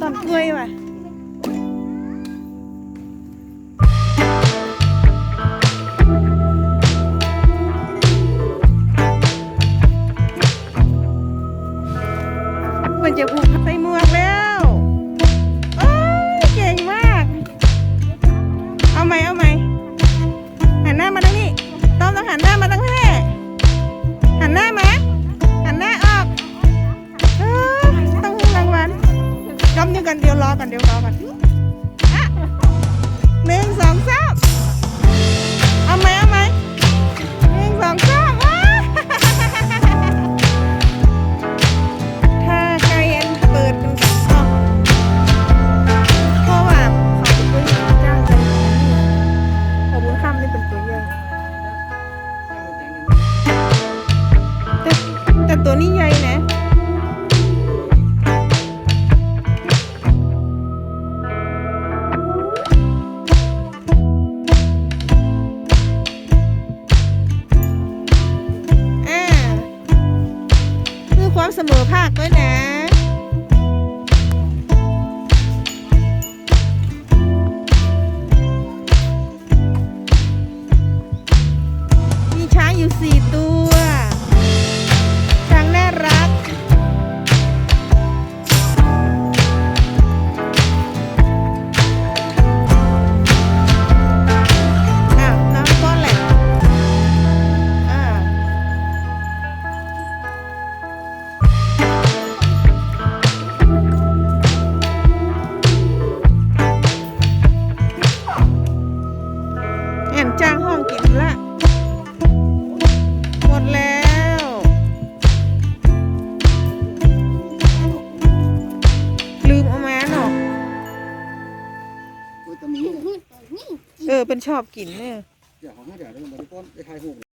ต้นกล้วยว่ะมันจะผูกใส่หมวกแล้วโอ้ยเก่งมาก เอาไหมเอาไหมหันหน้ามาทางนี้ ต้อมต้องหันหน้ามาทางแม่ กันเดี๋ยวรอกันเดี๋ยวรอกันอะหนึ่งสองสามเอาไหมเอาไหมหนึ่งสองสามว้าถ้าใจเย็นเปิดดูอ๋อเพราะว่าเขาเป็นตัวอย่างจ้างใจขอบคุณคำนี่เป็นตัวอย่างแต่แต่ตัวนี้ใหญ่นะ ความเสมอภาคด้วยนะมีช้างอยู่สี่ตัว เออเป็นชอบกินเนี่ย เดี๋ยวขาให้าเดี๋ยวเดี๋ยวมาไปป้อนไปทายหู